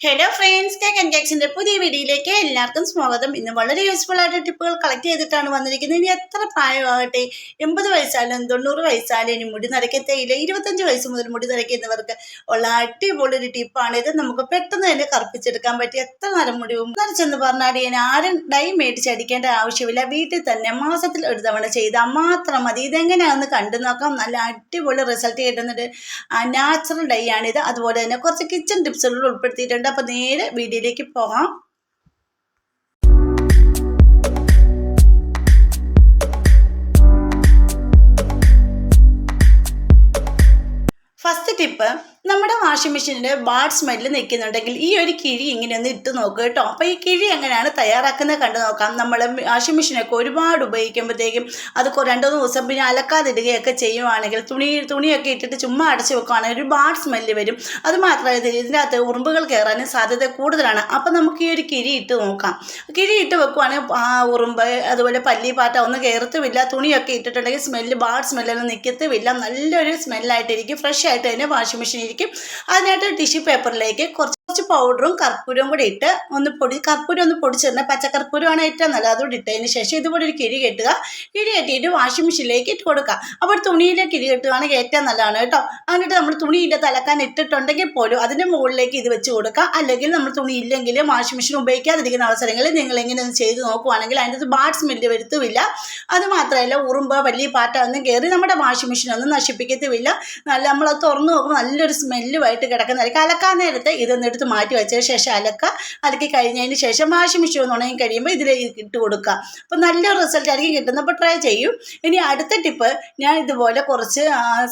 Hello friends cake and പുതിയ വീഡിയോയിലേക്ക് എല്ലാവർക്കും സ്വാഗതം. ഇന്ന് വളരെ യൂസ്ഫുൾ ആയിട്ട് ടിപ്പുകൾ കളക്ട് ചെയ്തിട്ടാണ് വന്നിരിക്കുന്നത്. ഇനി എത്ര പ്രായമാകട്ടെ? എൺപത് വയസ്സായാലും തൊണ്ണൂറ് വയസ്സായാലും ഇനി മുടി നിറയ്ക്കത്തേയില്ല ഇരുപത്തഞ്ച് വയസ്സ് മുതൽ മുടി നരയ്ക്കുന്നവർക്ക് ഉള്ള അടിപൊളി ഒരു ടിപ്പാണ് ഇത്. നമുക്ക് പെട്ടെന്ന് തന്നെ കറുപ്പിച്ചെടുക്കാൻ പറ്റി എത്ര നേരം മുടിവും നരച്ചെന്ന് പറഞ്ഞാൽ ഞാൻ ആരും ഡൈ മേടിച്ച് അടിക്കേണ്ട ആവശ്യമില്ല. വീട്ടിൽ തന്നെ മാസത്തിൽ ഒരു തവണ ചെയ്താൽ മാത്രം മതി. ഇതെങ്ങനെയാണെന്ന് കണ്ടു നോക്കാം. നല്ല അടിപൊളി റിസൾട്ട് കിട്ടുന്നൊരു നാച്ചുറൽ ഡൈ ആണിത്. അതുപോലെ തന്നെ കുറച്ച് കിച്ചൺ ടിപ്സുകൾ ഉൾപ്പെടുത്തിയിട്ടുണ്ട്. അപ്പോൾ നേരെ വീഡിയോയിലേക്ക് പോകാം. ഫസ്റ്റ് ടിപ്പ് നമ്മുടെ വാഷിംഗ് മെഷീനിന്റെ ബാഡ് സ്മെല്ല് നിൽക്കുന്നുണ്ടെങ്കിൽ ഈ ഒരു കിഴി ഇങ്ങനെ ഒന്ന് ഇട്ട് നോക്കുക കേട്ടോ. അപ്പോൾ ഈ കിഴി എങ്ങനെയാണ് തയ്യാറാക്കുന്നത് കണ്ടു നോക്കാം. നമ്മൾ വാഷിംഗ് മെഷീനൊക്കെ ഒരുപാട് ഉപയോഗിക്കുമ്പോഴത്തേക്കും അത് രണ്ടോ മൂന്ന് ദിവസം പിന്നെ അലക്കാതിടുകയൊക്കെ ചെയ്യുവാണെങ്കിൽ തുണി തുണിയൊക്കെ ഇട്ടിട്ട് ചുമ്മാ അടച്ച് വെക്കുവാണെങ്കിൽ ഒരു ബാഡ് സ്മെല്ല് വരും. അത് മാത്രമല്ല ഇത് ഇതിനകത്ത് ഉറുമ്പുകൾ കയറാനും സാധ്യത കൂടുതലാണ്. അപ്പോൾ നമുക്ക് ഈ ഒരു കിഴി ഇട്ട് നോക്കാം. കിഴി ഇട്ട് വെക്കുവാണെങ്കിൽ ആ ഉറുമ്പ് അതുപോലെ പല്ലി പാറ്റ ഒന്നും കയറത്തുമില്ല. തുണിയൊക്കെ ഇട്ടിട്ടുണ്ടെങ്കിൽ സ്മെല്ല് ബാഡ് സ്മെല്ലൊന്നും നിൽക്കത്തുമില്ല നല്ലൊരു സ്മെല്ലായിട്ടിരിക്കും. ഫ്രഷ് ആയിട്ട് തന്നെ വാഷിംഗ് മെഷീൻ ഇരിക്കും. അതിനായിട്ട് ടിഷ്യൂ പേപ്പറിലേക്ക് കുറച്ച് കുറച്ച് പൗഡറും കർപ്പൂരവും കൂടി ഇട്ട് ഒന്ന് പൊടി കർപ്പൂരം ഒന്ന് പൊടിച്ചിരുന്ന പച്ചക്കർപ്പൂരമാണ് ഏറ്റവും നല്ലത്. അതുകൂടി ഇട്ടതിന് ശേഷം ഇതുപോലെ ഒരു കിഴി കെട്ടുക. കിഴി കെട്ടിയിട്ട് വാഷിംഗ് മെഷീനിലേക്ക് ഇട്ട് കൊടുക്കുക. അപ്പോൾ തുണിയിലെ കിഴി കെട്ടുകയാണെങ്കിൽ ഏറ്റവും നല്ലതാണ് കേട്ടോ. എന്നിട്ട് നമ്മൾ തുണിയിന്റെ തലക്കാൻ ഇട്ടിട്ടുണ്ടെങ്കിൽ പോലും അതിന്റെ മുകളിലേക്ക് ഇത് വെച്ച് കൊടുക്കുക. അല്ലെങ്കിൽ നമ്മൾ തുണി ഇല്ലെങ്കിൽ വാഷിംഗ് മെഷീൻ ഉപയോഗിക്കാതിരിക്കുന്ന അവസരങ്ങളിൽ നിങ്ങൾ ഇങ്ങനെ ഒന്ന് ചെയ്ത് നോക്കുവാണെങ്കിൽ അതിന്റെ ബാഡ് സ്മെല്ല് വരുത്തുമില്ല അത് മാത്രമല്ല ഉറുമ്പ് വലിയ പാറ്റ ഒന്നും കയറി നമ്മുടെ വാഷിംഗ് മെഷീൻ ഒന്നും നശിപ്പിക്കത്തുമില്ല നല്ല നമ്മളത് തുറന്നു നോക്കുമ്പോൾ നല്ലൊരു സ്മെല്ലുമായിട്ട് കിടക്കുന്നതായിരിക്കും. അലക്കാൻ നേരത്തെ ഇതൊന്ന് എടുത്ത് മാറ്റി വെച്ചതിന് ശേഷം അലക്ക അലക്കി കഴിഞ്ഞതിന് ശേഷം വാഷിംഗ് മെഷീൻ ഒന്ന് ഉണങ്ങി കഴിയുമ്പോൾ ഇതിൽ ഇട്ട് കൊടുക്കുക. അപ്പോൾ നല്ല റിസൾട്ട് ആയിരിക്കും കിട്ടുന്നത്. അപ്പോൾ ട്രൈ ചെയ്യും. ഇനി അടുത്ത ടിപ്പ് ഞാൻ ഇതുപോലെ കുറച്ച്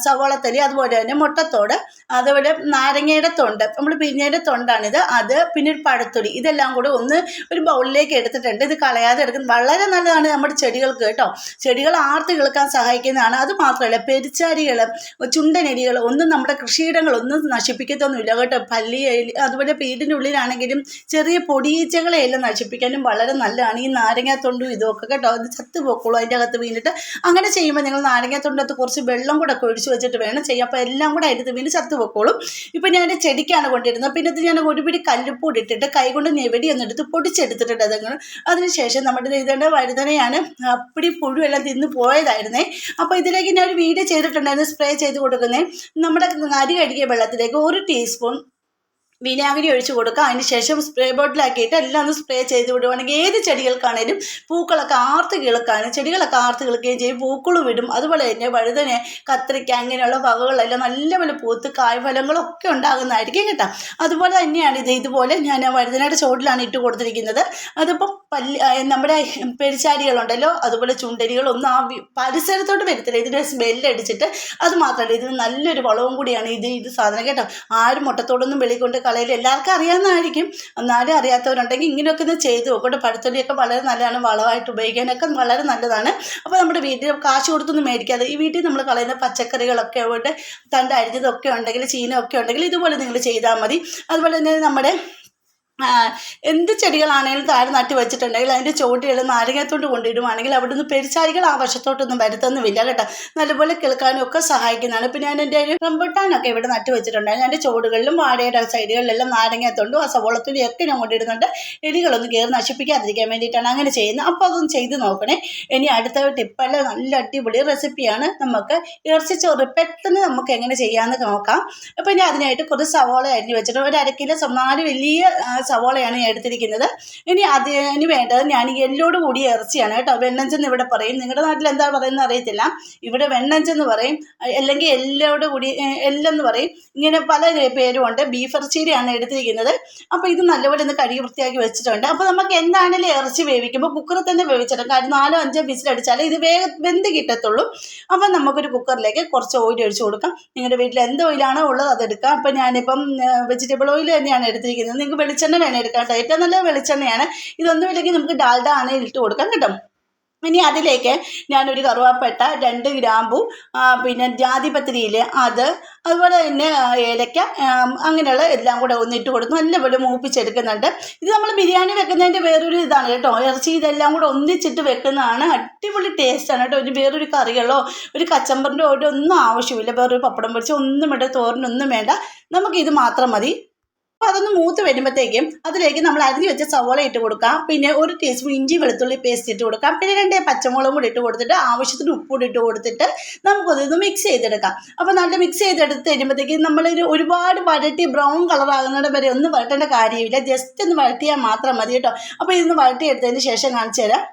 സവോളത്തലി അതുപോലെ തന്നെ മുട്ടത്തോട് അതുപോലെ നാരങ്ങയുടെ തൊണ്ട്. നമ്മൾ പിഞ്ഞയുടെ തൊണ്ടാണിത്. അത് പിന്നെ ഒരു പഴത്തൊടി ഇതെല്ലാം കൂടെ ഒന്ന് ഒരു ബൗളിലേക്ക് എടുത്തിട്ടുണ്ട്. ഇത് കളയാതെ എടുക്കുന്നത് വളരെ നല്ലതാണ് നമ്മുടെ ചെടികൾക്ക് കേട്ടോ. ചെടികൾ ആർത്ത് കിളുക്കാൻ സഹായിക്കുന്നതാണ്. അത് മാത്രമല്ല പെരിച്ചാരികൾ ചുണ്ടനെലികൾ ഒന്നും നമ്മുടെ കൃഷിയിടങ്ങളൊന്നും നശിപ്പിക്കത്തൊന്നുമില്ല കേട്ടോ. പല്ലി എലി അതുപോലെ വീടിന്റെ ഉള്ളിലാണെങ്കിലും ചെറിയ പൊടിയീച്ചകളെയെല്ലാം നശിപ്പിക്കാനും വളരെ നല്ലതാണ്. ഈ നാരങ്ങാത്തൊണ്ടും ഇതൊക്കെ കേട്ടോ അത് ചത്ത് പോക്കുള്ളൂ അതിന്റെ അകത്ത് വീണിട്ട്. അങ്ങനെ ചെയ്യുമ്പോൾ നിങ്ങൾ നാരങ്ങാത്തൊണ്ടത്ത് കുറച്ച് വെള്ളം കൂടെ ഒക്കെ ഒഴിച്ച് വെച്ചിട്ട് വേണം ചെയ്യാം. അപ്പോൾ എല്ലാം കൂടെ അതിന്റെ വീണ് ചത്ത് പോക്കോളും. ഇപ്പോൾ ഞാൻ ചെടിക്കാണ് കൊണ്ടിരുന്നത്. പിന്നെ ഇത് ഞാൻ ഒരു പിടി കല്ലുപ്പൂടി ഇട്ടിട്ട് കൈകൊണ്ട് ഞെവടി ഒന്നെടുത്ത് പൊടിച്ചെടുത്തിട്ടുണ്ട് അതങ്ങൾ അതിനുശേഷം നമ്മുടെ ഇതേണ്ട വഴുതനയാണ് അപ്പടി പുഴുവെല്ലാം തിന്ന് പോയതായിരുന്നേ. അപ്പോൾ ഇതിലേക്ക് ഞാൻ ഒരു വീഡിയോ ചെയ്തിട്ടുണ്ടായിരുന്നു സ്പ്രേ ചെയ്ത് കൊടുക്കുന്നത് നമ്മുടെ അരി കഴുകിയ വെള്ളത്തിലേക്ക് ഒരു ടീസ്പൂൺ വിനാഗിരി ഒഴിച്ചു കൊടുക്കുക. അതിന് ശേഷം സ്പ്രേ ബോട്ടിലാക്കിയിട്ട് എല്ലാം ഒന്ന് സ്പ്രേ ചെയ്ത് വിടുവാണെങ്കിൽ ഏത് ചെടികൾക്കാണേലും പൂക്കളൊക്കെ ആർത്ത് കിളക്കാനും ചെടികളൊക്കെ ആർത്ത് കിളുക്കുകയും ചെയ്യും. പൂക്കളും വിടും. അതുപോലെ തന്നെ വഴുതന കത്രിക്ക അങ്ങനെയുള്ള വകകളെല്ലാം നല്ലപോലെ പൂത്ത് കായ്ഫലങ്ങളൊക്കെ ഉണ്ടാകുന്നതായിരിക്കും കേട്ടോ. അതുപോലെ തന്നെയാണ് ഇത് ഇതുപോലെ ഞാൻ വഴുതനയുടെ ചോട്ടിലാണ് ഇട്ട് കൊടുത്തിരിക്കുന്നത്. അതിപ്പോൾ പല്ലി നമ്മുടെ പെരിച്ചാരികളുണ്ടല്ലോ അതുപോലെ ചുണ്ടരികളൊന്നും ആ പരിസരത്തോട്ട് വരത്തില്ല. ഇതിന്റെ സ്മെല്ലടിച്ചിട്ട് അത് മാത്രമല്ല ഇതിന് നല്ലൊരു വളവും കൂടിയാണ് ഇത് ഇത് സാധനം കേട്ടോ. ആരും മുട്ടത്തോടൊന്നും വെളി കൊണ്ട് കളയില്ല എല്ലാവർക്കും അറിയാവുന്നതായിരിക്കും. എന്നാലും അറിയാത്തവരുണ്ടെങ്കിൽ ഇങ്ങനെയൊക്കെ ഒന്ന് ചെയ്ത് നോക്കട്ടെ പഴുത്തൊലിയൊക്കെ വളരെ നല്ലതാണ്. വളമായിട്ട് ഉപയോഗിക്കാനൊക്കെ വളരെ നല്ലതാണ്. അപ്പോൾ നമ്മുടെ വീട്ടിൽ കാശ് കൊടുത്തൊന്നും മേടിക്കാതെ ഈ വീട്ടിൽ നമ്മൾ കളയുന്ന പച്ചക്കറികളൊക്കെ ആയിട്ട് തണ്ട് അരിഞ്ഞതൊക്കെ ഉണ്ടെങ്കിൽ ചീനൊക്കെ ഉണ്ടെങ്കിൽ ഇതുപോലെ നിങ്ങൾ ചെയ്താൽ മതി. അതുപോലെ തന്നെ നമ്മുടെ എന്ത് ചെടികളാണെങ്കിലും താഴെ നട്ട് വെച്ചിട്ടുണ്ടെങ്കിൽ അതിന്റെ ചുവട്ടിൽ നാരങ്ങത്തോട്ട് കൊണ്ടിടുവാണെങ്കിൽ അവിടെ നിന്ന് പെരിച്ചാരികൾ ആ വശത്തോട്ടൊന്നും വരുത്തൊന്നുമില്ല കേട്ടോ. നല്ലപോലെ കിളക്കാനും ഒക്കെ സഹായിക്കുന്നതാണ്. പിന്നെ ഞാൻ എന്റെ റംബുട്ടാനൊക്കെ ഇവിടെ നട്ട് വെച്ചിട്ടുണ്ടായിരുന്നു. എന്റെ ചുവടുകളിലും വാഴയുടെ സൈഡുകളിലെല്ലാം നാരങ്ങത്തോണ്ടും ആ സവോളത്തുള്ളിയും ഒക്കെ ഞാൻ കൊണ്ടിടുന്നുണ്ട്. എലികളൊന്നും കയറി നശിപ്പിക്കാതിരിക്കാൻ വേണ്ടിയിട്ടാണ് അങ്ങനെ ചെയ്യുന്നത്. അപ്പോൾ അതൊന്ന് ചെയ്ത് നോക്കണേ. ഇനി അടുത്ത ടിപ്പല്ല നല്ല അടിപൊളി റെസിപ്പിയാണ് നമുക്ക് ഇറച്ചിച്ചോറ്. പെട്ടെന്ന് നമുക്ക് എങ്ങനെ ചെയ്യാമെന്ന് നോക്കാം. അപ്പോൾ ഇനി അതിനായിട്ട് കുറച്ച് സവോള അരിഞ്ഞ് വെച്ചിട്ട് ഒരു അരക്കിലെ നാല് വലിയ സവോളയാണ് ഞാൻ എടുത്തിരിക്കുന്നത്. ഇനി അതിന് വേണ്ടത് ഞാൻ എല്ലോട് കൂടി ഇറച്ചിയാണ് കേട്ടോ. വെണ്ണഞ്ചെന്ന് ഇവിടെ പറയും. നിങ്ങളുടെ നാട്ടിൽ എന്താ പറയുന്നത് അറിയത്തില്ല. ഇവിടെ വെണ്ണഞ്ചെന്ന് പറയും. അല്ലെങ്കിൽ എല്ലോട് കൂടി എല്ലെന്ന് പറയും. ഇങ്ങനെ പല പേരും ഉണ്ട്. ബീഫ് ഇറച്ചിയുടെയാണ് എടുത്തിരിക്കുന്നത്. അപ്പോൾ ഇത് നല്ലപോലെ ഒന്ന് കഴുകി വൃത്തിയാക്കി വെച്ചിട്ടുണ്ട്. അപ്പോൾ നമുക്ക് എന്താണെങ്കിലും ഇറച്ചി വേവിക്കുമ്പോൾ കുക്കറിൽ തന്നെ വേവിച്ചിടും കാര്യം നാലോ അഞ്ചോ വിസിലടിച്ചാലേ ഇത് വേഗ വെന്ത് കിട്ടത്തുള്ളൂ. അപ്പോൾ നമുക്കൊരു കുക്കറിലേക്ക് കുറച്ച് ഓയിൽ ഒഴിച്ച് കൊടുക്കാം. നിങ്ങളുടെ വീട്ടിൽ എന്ത് ഓയിലാണോ ഉള്ളത് അതെടുക്കാം അപ്പോൾ ഞാനിപ്പം വെജിറ്റബിൾ ഓയിൽ തന്നെയാണ് എടുത്തിരിക്കുന്നത്. നിങ്ങൾക്ക് വെളിച്ചെണ്ണ വേണം എടുക്കാൻ കേട്ടോ. ഏറ്റവും നല്ല വെളിച്ചെണ്ണയാണ്. ഇതൊന്നും ഇല്ലെങ്കിൽ നമുക്ക് ഡാൽഡ ആണ് ഇട്ട് കൊടുക്കാൻ കേട്ടോ. ഇനി അതിലേക്ക് ഞാനൊരു കറുവാപ്പട്ട രണ്ട് ഗ്രാമ്പു പിന്നെ ജാതിപത്രിയിൽ അത് അതുപോലെ തന്നെ ഏലക്ക അങ്ങനെയുള്ള എല്ലാം കൂടെ ഒന്നിട്ട് കൊടുത്ത് നല്ലപോലെ മൂപ്പിച്ചെടുക്കുന്നുണ്ട്. ഇത് നമ്മൾ ബിരിയാണി വെക്കുന്നതിന്റെ വേറൊരു ഇതാണ് കേട്ടോ. ഇറച്ചി ഇതെല്ലാം കൂടെ ഒന്നിച്ചിട്ട് വെക്കുന്നതാണ്. അടിപൊളി ടേസ്റ്റാണ് കേട്ടോ. ഇനി വേറൊരു കറികളോ ഒരു കച്ചമ്പറിന്റെ ഓരോ ഒന്നും ആവശ്യമില്ല. വേറൊരു പപ്പടം പൊരിച്ചോ ഒന്നും വേണ്ട തോരനൊന്നും വേണ്ട. നമുക്കിത് മാത്രം മതി. അപ്പോൾ അതൊന്ന് മൂത്ത് വരുമ്പോഴത്തേക്കും അതിലേക്ക് നമ്മൾ അരിഞ്ഞു വെച്ച സവോള ഇട്ട് കൊടുക്കാം. പിന്നെ ഒരു ടീസ്പൂൺ ഇഞ്ചി വെളുത്തുള്ളി പേസ്റ്റ് ഇട്ട് കൊടുക്കാം. പിന്നെ രണ്ട് പച്ചമുളകും കൂടി ഇട്ട് കൊടുത്തിട്ട് ആവശ്യത്തിന് ഉപ്പൂടി ഇട്ട് കൊടുത്തിട്ട് നമുക്കതൊന്ന് മിക്സ് ചെയ്തെടുക്കാം. അപ്പോൾ നല്ല മിക്സ് ചെയ്തെടുത്ത് കഴിയുമ്പോഴത്തേക്കും ഒരു ഒരുപാട് വരട്ടി ബ്രൗൺ കളർ ആകുന്നത് വരെ ഒന്നും വരട്ടേണ്ട കാര്യമില്ല. ജസ്റ്റ് ഒന്ന് വരട്ടിയാൽ മാത്രം മതി കേട്ടോ. അപ്പോൾ ഇതൊന്ന് വഴട്ടിയെടുത്തതിന് ശേഷം കാണിച്ചു തരാം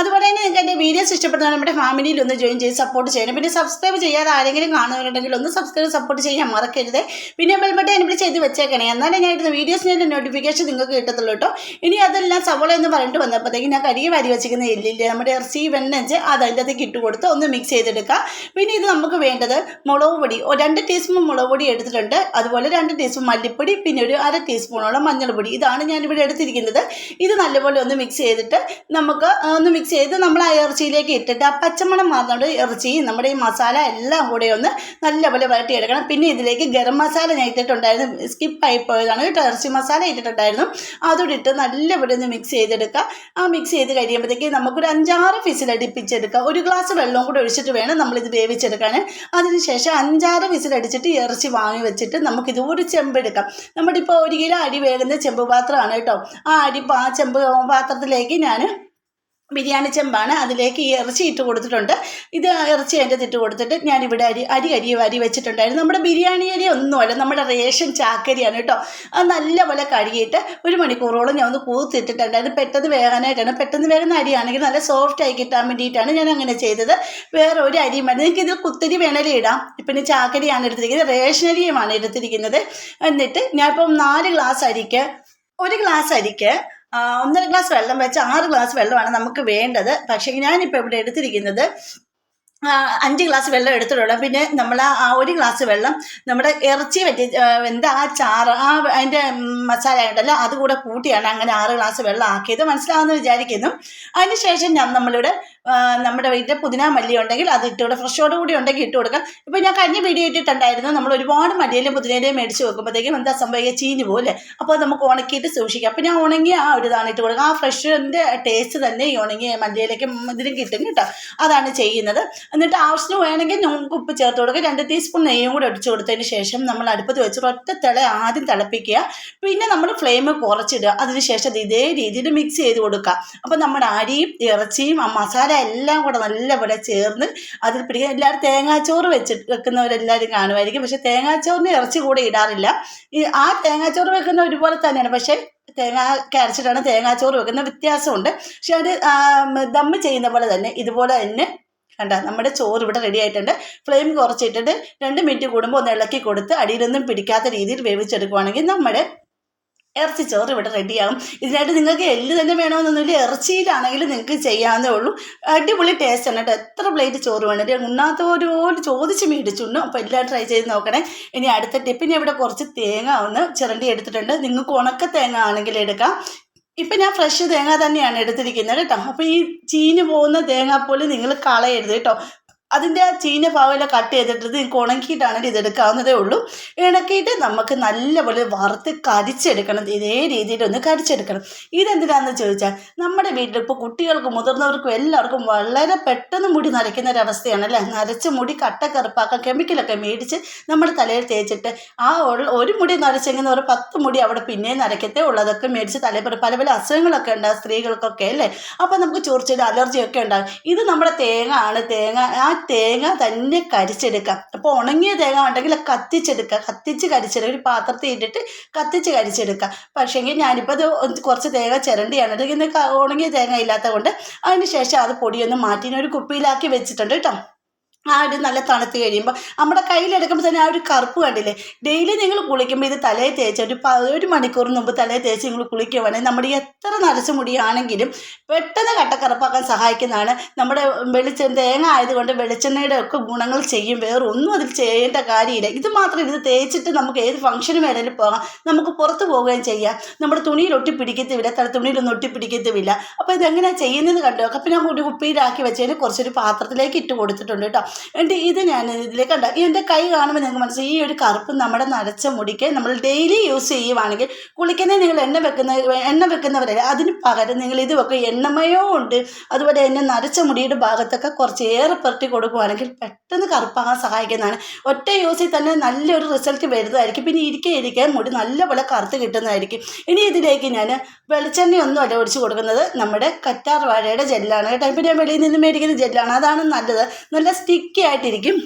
അതുപോലെ തന്നെ നിങ്ങൾക്ക് എന്റെ വീഡിയോസ് ഇഷ്ടപ്പെടുന്ന നമ്മുടെ ഫാമിലിയിൽ ഒന്ന് ജോയിൻ ചെയ്ത് സപ്പോർട്ട് ചെയ്യണം. പിന്നെ സബ്സ്ക്രൈബ് ചെയ്യാതെ ആരെങ്കിലും കാണുന്നവരുണ്ടെങ്കിൽ ഒന്ന് സബ്സ്ക്രൈബ് സപ്പോർട്ട് ചെയ്യാൻ മറക്കരുത്. പിന്നെ ബെൽ ബട്ടൺ ചെയ്ത് വെച്ചേക്കണേ. എന്നാലേ ഞാൻ ഇടുന്ന വീഡിയോസിന്റെ നോട്ടിഫിക്കേഷൻ നിങ്ങൾക്ക് കിട്ടത്തുള്ളൂ കേട്ടോ. ഇനി അതെല്ലാം സവോള എന്ന് പറഞ്ഞിട്ട് വന്നപ്പോഴത്തേക്ക് ഞാൻ കരിയ വാരി വെച്ചിരിക്കുന്ന എല്ലില്ലേ നമ്മുടെ ഇറച്ചി വെണ്ണഞ്ച് അത് അതിന്റെ അകത്തേക്ക് ഇട്ട് കൊടുത്ത് ഒന്ന് മിക്സ് ചെയ്തെടുക്കുക. പിന്നെ ഇത് നമുക്ക് വേണ്ടത് മുളക് പൊടി. രണ്ട് ടീസ്പൂൺ മുളക് പൊടി എടുത്തിട്ടുണ്ട്. അതുപോലെ രണ്ട് ടീസ്പൂൺ മല്ലിപ്പൊടി പിന്നെ ഒരു അര ടീസ്പൂണോളം മഞ്ഞൾപ്പൊടി. ഇതാണ് ഞാനിവിടെ എടുത്തിരിക്കുന്നത്. ഇത് നല്ലപോലെ ഒന്ന് മിക്സ് ചെയ്തിട്ട് നമുക്ക് ഒന്ന് മിക്സ് ചെയ്ത് നമ്മൾ ആ ഇറച്ചിയിലേക്ക് ഇട്ടിട്ട് ആ പച്ചമണം മാറുന്നതുകൊണ്ട് ഇറച്ചി നമ്മുടെ ഈ മസാല എല്ലാം കൂടെ ഒന്ന് നല്ലപോലെ വരട്ടിയെടുക്കണം പിന്നെ ഇതിലേക്ക് ഗരം മസാല ഞാൻ ഇട്ടിട്ടുണ്ടായിരുന്നു. സ്കിപ്പായി പോയതാണ് കേട്ടോ. ഇറച്ചി മസാല ഇട്ടിട്ടുണ്ടായിരുന്നു. അതോടെ ഇട്ട് നല്ലപോലെ ഒന്ന് മിക്സ് ചെയ്തെടുക്കുക ആ മിക്സ് ചെയ്ത് കഴിയുമ്പോഴത്തേക്ക് നമുക്കൊരു അഞ്ചാറ് വിസിലടിപ്പിച്ചെടുക്കുക ഒരു ഗ്ലാസ് വെള്ളവും കൂടെ ഒഴിച്ചിട്ട് വേണം നമ്മളിത് വേവിച്ചെടുക്കാൻ അതിനുശേഷം അഞ്ചാറ് വിസിലടിച്ചിട്ട് ഇറച്ചി വാങ്ങി വെച്ചിട്ട് നമുക്കിത് ഒരു ചെമ്പെടുക്കാം നമ്മുടെ ഇപ്പോൾ ഒരു കിലോ അരി വേകുന്ന ചെമ്പ് പാത്രമാണ് കേട്ടോ. ആ അരി ആ ചെമ്പ് പാത്രത്തിലേക്ക് ഞാൻ ബിരിയാണി ചെമ്പാണ്. അതിലേക്ക് ഈ ഇറച്ചി ഇട്ട് കൊടുത്തിട്ടുണ്ട്. ഇത് ഇറച്ചി അതിന്റെ ഇട്ട് കൊടുത്തിട്ട് ഞാനിവിടെ അരി അരി അരി അരി വെച്ചിട്ടുണ്ടായിരുന്നു. നമ്മുടെ ബിരിയാണി അരി ഒന്നുമല്ല നമ്മുടെ റേഷൻ ചാക്കരിയാണ് കേട്ടോ. അത് നല്ലപോലെ കഴുകിയിട്ട് ഒരു മണിക്കൂറോളം ഞാൻ ഒന്ന് കൂത്തിട്ടിട്ടുണ്ടായിരുന്നു. പെട്ടെന്ന് വേകാനായിട്ടാണ്. പെട്ടെന്ന് വേകുന്ന അരിയാണെങ്കിൽ നല്ല സോഫ്റ്റ് ആയി കിട്ടാൻ വേണ്ടിയിട്ടാണ് ഞാൻ അങ്ങനെ ചെയ്തത്. വേറെ ഒരു അരിയും വേണം നിങ്ങൾക്ക് ഇതിൽ കുത്തിരി വേണേലും ഇടാം. പിന്നെ ചാക്കരിയാണ് എടുത്തിരിക്കുന്നത്. റേഷൻ അരിയുമാണ് എടുത്തിരിക്കുന്നത്. എന്നിട്ട് ഞാനിപ്പം നാല് ഗ്ലാസ് അരിക്ക് ഒരു ഗ്ലാസ് അരിക്ക് ഒന്നര ഗ്ലാസ് വെള്ളം വെച്ച് ആറ് ഗ്ലാസ് വെള്ളമാണ് നമുക്ക് വേണ്ടത്. പക്ഷേ ഞാനിപ്പോൾ ഇവിടെ എടുത്തിരിക്കുന്നത് അഞ്ച് ഗ്ലാസ് വെള്ളം എടുത്തിട്ടുള്ളൂ. പിന്നെ നമ്മൾ ആ ഒരു ഗ്ലാസ് വെള്ളം നമ്മുടെ ഇറച്ചി പറ്റി എന്താ ആ ചാറ് ആ അതിന്റെ മസാല ഉണ്ടല്ലോ അതുകൂടെ കൂട്ടിയാണ് അങ്ങനെ ആറ് ഗ്ലാസ് വെള്ളം ആക്കിയത്. മനസ്സിലാവുമെന്ന് വിചാരിക്കുന്നു. അതിന് ശേഷം ഞാൻ നമ്മളിവിടെ നമ്മുടെ വീട്ടിൽ പുതിന മല്ലി ഉണ്ടെങ്കിൽ അത് ഇട്ട് കൊടുക്കുക ഫ്രഷോട് കൂടി ഉണ്ടെങ്കിൽ ഇട്ട് കൊടുക്കാം. ഇപ്പോൾ ഞാൻ കഴിഞ്ഞ വീഡിയോ ഇട്ടിട്ടുണ്ടായിരുന്നു നമ്മൾ ഒരുപാട് മല്ലിയിലും പുതിനയിലും മേടിച്ച് വെക്കുമ്പോഴത്തേക്കും എന്താ സംഭവിക്കുക? ചീഞ്ഞ് അല്ലേ? അപ്പോൾ നമുക്ക് ഉണക്കിയിട്ട് സൂക്ഷിക്കാം. അപ്പോൾ ഞാൻ ഉണങ്ങി ആ ഒരു ഇതാണ് ഇട്ട് കൊടുക്കുക. ആ ഫ്രഷിന്റെ ടേസ്റ്റ് തന്നെ ഈ ഉണങ്ങിയ മല്ലിയിലേക്ക് ഇതിലും കിട്ടും കേട്ടോ. അതാണ് ചെയ്യുന്നത്. എന്നിട്ട് ആവശ്യത്തിന് വേണമെങ്കിൽ നമുക്ക് ഉപ്പ് ചേർത്ത് കൊടുക്കുക. രണ്ട് ടീസ്പൂൺ നെയ്യും കൂടെ ഒടിച്ചു കൊടുത്തതിന് ശേഷം നമ്മൾ അടുപ്പത്ത് വെച്ച് ഒറ്റ തിള ആദ്യം തിളപ്പിക്കുക. പിന്നെ നമ്മൾ ഫ്ലെയിം കുറച്ചിടുക. അതിനുശേഷം ഇതേ രീതിയിൽ മിക്സ് ചെയ്ത് കൊടുക്കുക. അപ്പോൾ നമ്മുടെ അരിയും ഇറച്ചിയും ആ മസാല എല്ലാം കൂടെ നല്ലപോലെ ചേർന്ന് അതിൽ പിടിക്കുക എല്ലാവരും തേങ്ങാച്ചോറ് വെച്ച് വെക്കുന്നവരെല്ലാവരും കാണുമായിരിക്കും. പക്ഷേ തേങ്ങാച്ചോറിന് ഇറച്ചി കൂടെ ഇടാറില്ല. ഈ ആ തേങ്ങാച്ചോറ് വെക്കുന്ന ഒരുപോലെ തന്നെയാണ്. പക്ഷേ തേങ്ങാ കരച്ചിട്ടാണ് തേങ്ങാച്ചോറ് വെക്കുന്ന വ്യത്യാസമുണ്ട്. പക്ഷെ അത് ദമ്മ് ചെയ്യുന്ന പോലെ തന്നെ ഇതുപോലെ തന്നെ കണ്ട? നമ്മുടെ ചോറ് ഇവിടെ റെഡി ആയിട്ടുണ്ട്. ഫ്ലെയിം കുറച്ചിട്ടിട്ട് രണ്ട് മിനിറ്റ് കൂടുമ്പോൾ ഒന്ന് ഇളക്കി കൊടുത്ത് അടിയിലൊന്നും പിടിക്കാത്ത രീതിയിൽ വേവിച്ചെടുക്കുവാണെങ്കിൽ നമ്മുടെ ഇറച്ചി ചോറ് ഇവിടെ റെഡിയാകും ഇതിനായിട്ട് നിങ്ങൾക്ക് എല്ല് തന്നെ വേണമെന്നൊന്നുമില്ല. ഇറച്ചിയിലാണെങ്കിലും നിങ്ങൾക്ക് ചെയ്യാവുന്നേ ഉള്ളൂ. അടിപൊളി ടേസ്റ്റ് ആണ് കേട്ടോ. എത്ര പ്ലേറ്റ് ചോറ് വേണം ഉണ്ണാത്തവരോട് ചോദിച്ച് മേടിച്ചുണ്ണു അപ്പോൾ എല്ലാം ട്രൈ ചെയ്ത് നോക്കണേ. ഇനി അടുത്ത ടിപ്പിന് ഇവിടെ കുറച്ച് തേങ്ങ ഒന്ന് ചിരണ്ടി എടുത്തിട്ടുണ്ട്. നിങ്ങൾക്ക് ഉണക്ക തേങ്ങ ആണെങ്കിൽ എടുക്കാം. ഇപ്പം ഞാൻ ഫ്രഷ് തേങ്ങ തന്നെയാണ് എടുത്തിരിക്കുന്നത് കേട്ടോ. അപ്പോൾ ഈ ചീഞ്ഞ് പോകുന്ന തേങ്ങ പോലും നിങ്ങൾ കളയരുത് കേട്ടോ. അതിന്റെ ആ ചീഞ്ഞ ഭാഗമെല്ലാം കട്ട് ചെയ്തിട്ട് നിങ്ങൾക്ക് ഉണക്കിയിട്ടാണെങ്കിൽ ഇത് എടുക്കാവുന്നതേ ഉള്ളൂ. ഇണക്കിയിട്ട് നമുക്ക് നല്ലപോലെ വറുത്ത് കരിച്ചെടുക്കണം. ഇതേ രീതിയിൽ ഒന്ന് കരിച്ചെടുക്കണം. ഇതെന്തിനാണെന്ന് ചോദിച്ചാൽ നമ്മുടെ വീട്ടിൽ ഇപ്പോൾ കുട്ടികൾക്കും മുതിർന്നവർക്കും എല്ലാവർക്കും വളരെ പെട്ടെന്ന് മുടി നരയ്ക്കുന്ന ഒരവസ്ഥയാണ് അല്ലേ? നരച്ച് മുടി കട്ട കറുപ്പാക്കാൻ കെമിക്കലൊക്കെ മേടിച്ച് നമ്മുടെ തലയിൽ തേച്ചിട്ട് ആ ഒരു മുടി നരച്ചെങ്കിൽ ഒരു പത്ത് മുടി അവിടെ പിന്നെയും നരയ്ക്കത്തേ ഉള്ളതൊക്കെ മേടിച്ച് തലയിൽ പല പല അസുഖങ്ങളൊക്കെ ഉണ്ടാകും സ്ത്രീകൾക്കൊക്കെ അല്ലേ? അപ്പോൾ നമുക്ക് ചൊറിച്ചിൽ അലർജിയൊക്കെ ഉണ്ടാകും ഇത് നമ്മുടെ തേങ്ങ ആണ്. തേങ്ങ ആ തേങ്ങ തന്നെ കരിച്ചെടുക്കാം അപ്പോൾ ഉണങ്ങിയ തേങ്ങ ഉണ്ടെങ്കിൽ കത്തിച്ചെടുക്കുക. കത്തിച്ച് കരിച്ചെടുക്കുക. ഒരു പാത്രത്തിൽ ഇട്ടിട്ട് കത്തിച്ച് കരിച്ചെടുക്കുക. പക്ഷേങ്കിൽ ഞാനിപ്പോൾ അത് കുറച്ച് തേങ്ങ ചിരണ്ടിയാണ്. അല്ലെങ്കിൽ ഉണങ്ങിയ തേങ്ങ ഇല്ലാത്തത് കൊണ്ട് അതിന് ശേഷം അത് പൊടിയൊന്ന് മാറ്റി ഒരു കുപ്പിയിലാക്കി വെച്ചിട്ടുണ്ട് കേട്ടോ. ആ ഒരു നല്ല തണുത്ത് കഴിയുമ്പോൾ നമ്മുടെ കയ്യിലെടുക്കുമ്പോൾ തന്നെ ആ ഒരു കറുപ്പ് കണ്ടില്ലേ? ഡെയിലി നിങ്ങൾ കുളിക്കുമ്പോൾ ഇത് തലയിൽ തേച്ച് ഒരു ഒരു മണിക്കൂറിന് മുമ്പ് തലയിൽ തേച്ച് നിങ്ങൾ കുളിക്കുവാണെങ്കിൽ നമ്മുടെ എത്ര നരച്ച മുടിയാണെങ്കിലും പെട്ടെന്ന് കട്ടക്കറുപ്പാക്കാൻ സഹായിക്കുന്നതാണ്. നമ്മുടെ വെളിച്ചെണ്ണ തേങ്ങ ആയതുകൊണ്ട് വെളിച്ചെണ്ണയുടെ ഒക്കെ ഗുണങ്ങൾ ചെയ്യും. വേറെ ഒന്നും അതിൽ ചെയ്യേണ്ട കാര്യമില്ല. ഇത് മാത്രം ഇത് തേച്ചിട്ട് നമുക്ക് ഏത് ഫംഗ്ഷന് വേണേലും പോകാം. നമുക്ക് പുറത്ത് പോവുകയും ചെയ്യാം. നമ്മുടെ തുണിയിൽ ഒട്ടിപ്പിടിക്കത്തുമില്ല തല തുണിയിലൊന്നും ഒട്ടിപ്പിടിക്കത്തുമില്ല അപ്പോൾ ഇതെങ്ങനെയാണ് ചെയ്യുന്നത് കണ്ടു അപ്പോൾ ഞാൻ ഒരു കുപ്പിയിലാക്കി വെച്ചതിന് കുറച്ചൊരു പാത്രത്തിലേക്ക് ഇട്ട് കൊടുത്തിട്ടുണ്ട് കേട്ടോ. എന്നിട്ട് ഇത് ഞാൻ ഇതിലേക്ക് കണ്ട എന്റെ കൈ കാണുമ്പോൾ നിങ്ങൾക്ക് മനസ്സിലായി. ഈ ഒരു കറുപ്പ് നമ്മുടെ നരച്ച മുടിക്ക് നമ്മൾ ഡെയിലി യൂസ് ചെയ്യുവാണെങ്കിൽ കുളിക്കുന്നതിന് നിങ്ങൾ എണ്ണ വെക്കുന്ന എണ്ണ വെക്കുന്നവരല്ല അതിന് പകരം നിങ്ങൾ ഇത് വെക്കുക എണ്ണമയോ ഉണ്ട് അതുപോലെ തന്നെ നരച്ച മുടിയുടെ ഭാഗത്തൊക്കെ കുറച്ച് ഏറെ പുരട്ടി കൊടുക്കുവാണെങ്കിൽ പെട്ടെന്ന് കറുപ്പാകാൻ സഹായിക്കുന്നതാണ്. ഒറ്റ യൂസിൽ തന്നെ നല്ലൊരു റിസൾട്ട് വരുന്നതായിരിക്കും. പിന്നെ ഇരിക്കെ ഇരിക്കെ മുടി നല്ലപോലെ കറുത്ത് കിട്ടുന്നതായിരിക്കും. ഇനി ഇതിലേക്ക് ഞാൻ വെളിച്ചെണ്ണയൊന്നും അല്ല ഒഴിച്ച് കൊടുക്കുന്നത് നമ്മുടെ കറ്റാർ വാഴയുടെ ജെല്ലാണ് കേട്ടോ. ഇപ്പം ഞാൻ വെളിയിൽ നിന്ന് മേടിക്കുന്ന ജെല്ലാണ് അതാണ് നല്ലത്. നല്ല സ്റ്റിക്കി ആയിട്ടിരിക്കും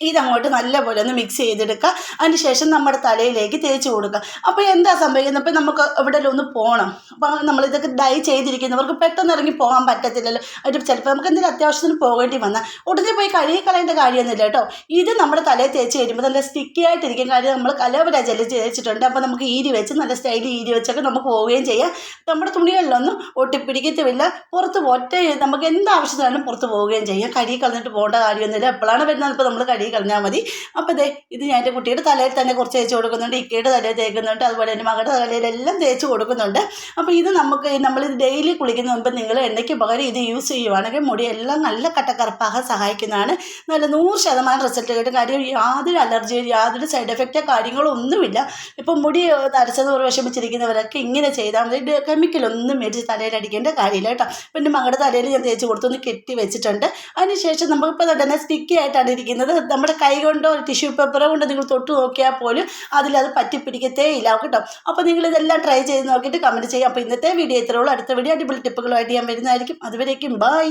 ഇതങ്ങോട്ട് നല്ലപോലെ ഒന്ന് മിക്സ് ചെയ്തെടുക്കുക. അതിന് ശേഷം നമ്മുടെ തലയിലേക്ക് തേച്ച് കൊടുക്കുക. അപ്പോൾ എന്താ സംഭവിക്കുന്നത്? അപ്പോൾ നമുക്ക് എവിടെയെങ്കിലും ഒന്ന് പോകണം അപ്പോൾ നമ്മളിതൊക്കെ ഡൈ ചെയ്തിരിക്കുന്നവർക്ക് പെട്ടെന്ന് ഇറങ്ങി പോകാൻ പറ്റത്തില്ലല്ലോ. അതിന് ചിലപ്പോൾ നമുക്ക് എന്തെങ്കിലും അത്യാവശ്യത്തിന് പോകേണ്ടി വന്നാൽ ഉടനെ പോയി കഴുകി കളയേണ്ട കാര്യമൊന്നുമില്ല കേട്ടോ. ഇത് നമ്മുടെ തലയിൽ തേച്ച് കഴിയുമ്പോൾ നല്ല സ്റ്റിക്കി ആയിട്ടിരിക്കും. കാര്യം നമ്മൾ കലവര ജല തേച്ചിട്ടുണ്ട് അപ്പോൾ നമുക്ക് ഈരി വെച്ച് നല്ല സ്റ്റൈലിൽ ഈരി വെച്ചൊക്കെ നമുക്ക് പോവുകയും ചെയ്യാം. നമ്മുടെ തുണികളിലൊന്നും ഒട്ടിപ്പിടിക്കത്തുമില്ല. പുറത്ത് ഒറ്റ നമുക്ക് എന്താവശ്യത്തിനാലും പുറത്ത് പോവുകയും ചെയ്യാം. കഴുകി കളഞ്ഞിട്ട് പോകേണ്ട കാര്യമൊന്നുമില്ല. എപ്പോഴാണ് വരുന്നത്? ഇപ്പോൾ നമ്മൾ കഴുകി കളഞ്ഞാൽ മതി. അപ്പോൾ ദേ ഇത് ഞാൻ എന്റെ കുട്ടിയുടെ തലയിൽ തന്നെ കുറച്ച് തേച്ച് കൊടുക്കുന്നുണ്ട് ഇക്കയുടെ തലയിൽ തേക്കുന്നുണ്ട് അതുപോലെ എന്റെ മകളുടെ തലയിലെല്ലാം തേച്ച് കൊടുക്കുന്നുണ്ട്. അപ്പോൾ ഇത് നമുക്ക് നമ്മൾ ഇത് ഡെയിലി കുളിക്കുന്ന മുമ്പ് നിങ്ങൾ എണ്ണയ്ക്ക് പകരം ഇത് യൂസ് ചെയ്യുവാണെങ്കിൽ മുടിയെല്ലാം നല്ല കട്ടക്കറുപ്പാകാൻ സഹായിക്കുന്നതാണ്. നല്ല നൂറ് ശതമാനം റിസൾട്ട് കിട്ടും. കാര്യം യാതൊരു അലർജി യാതൊരു സൈഡ് എഫക്റ്റോ കാര്യങ്ങളോ ഒന്നുമില്ല. ഇപ്പം മുടി തരച്ചത് ഒരു വിഷമിച്ചിരിക്കുന്നവരൊക്കെ ഇങ്ങനെ ചെയ്താൽ മതി. കെമിക്കലൊന്നും മേടിച്ച് തലയിൽ അടിക്കേണ്ട കാര്യമില്ല കേട്ടോ. പിന്നെ മകളുടെ തലയിൽ ഞാൻ തേച്ച് കൊടുത്തു ഒന്ന് കെട്ടി വെച്ചിട്ടുണ്ട്. അതിനുശേഷം നമുക്കിപ്പോൾ തന്നെ സ്റ്റിക്കി ആയിട്ടാണ് ഇരിക്കുന്നത്. നമ്മുടെ കൈ കൊണ്ടോ ടിഷ്യൂ പേപ്പറോ കൊണ്ട് നിങ്ങൾ തൊട്ട് നോക്കിയാൽ പോലും അതിലത് പറ്റിപ്പിടിക്കത്തേ ഇല്ല കേട്ടോ. അപ്പോൾ നിങ്ങൾ ഇതെല്ലാം ട്രൈ ചെയ്ത് നോക്കിയിട്ട് കമന്റ് ചെയ്യാം. അപ്പോൾ ഇന്നത്തെ വീഡിയോ ഇത്രയുള്ളൂ അടുത്ത വീഡിയോ അടിപൊളി ടിപ്പുകളുമായിട്ട് ഞാൻ വരുന്നതായിരിക്കും. അതുവരേക്കും ബൈ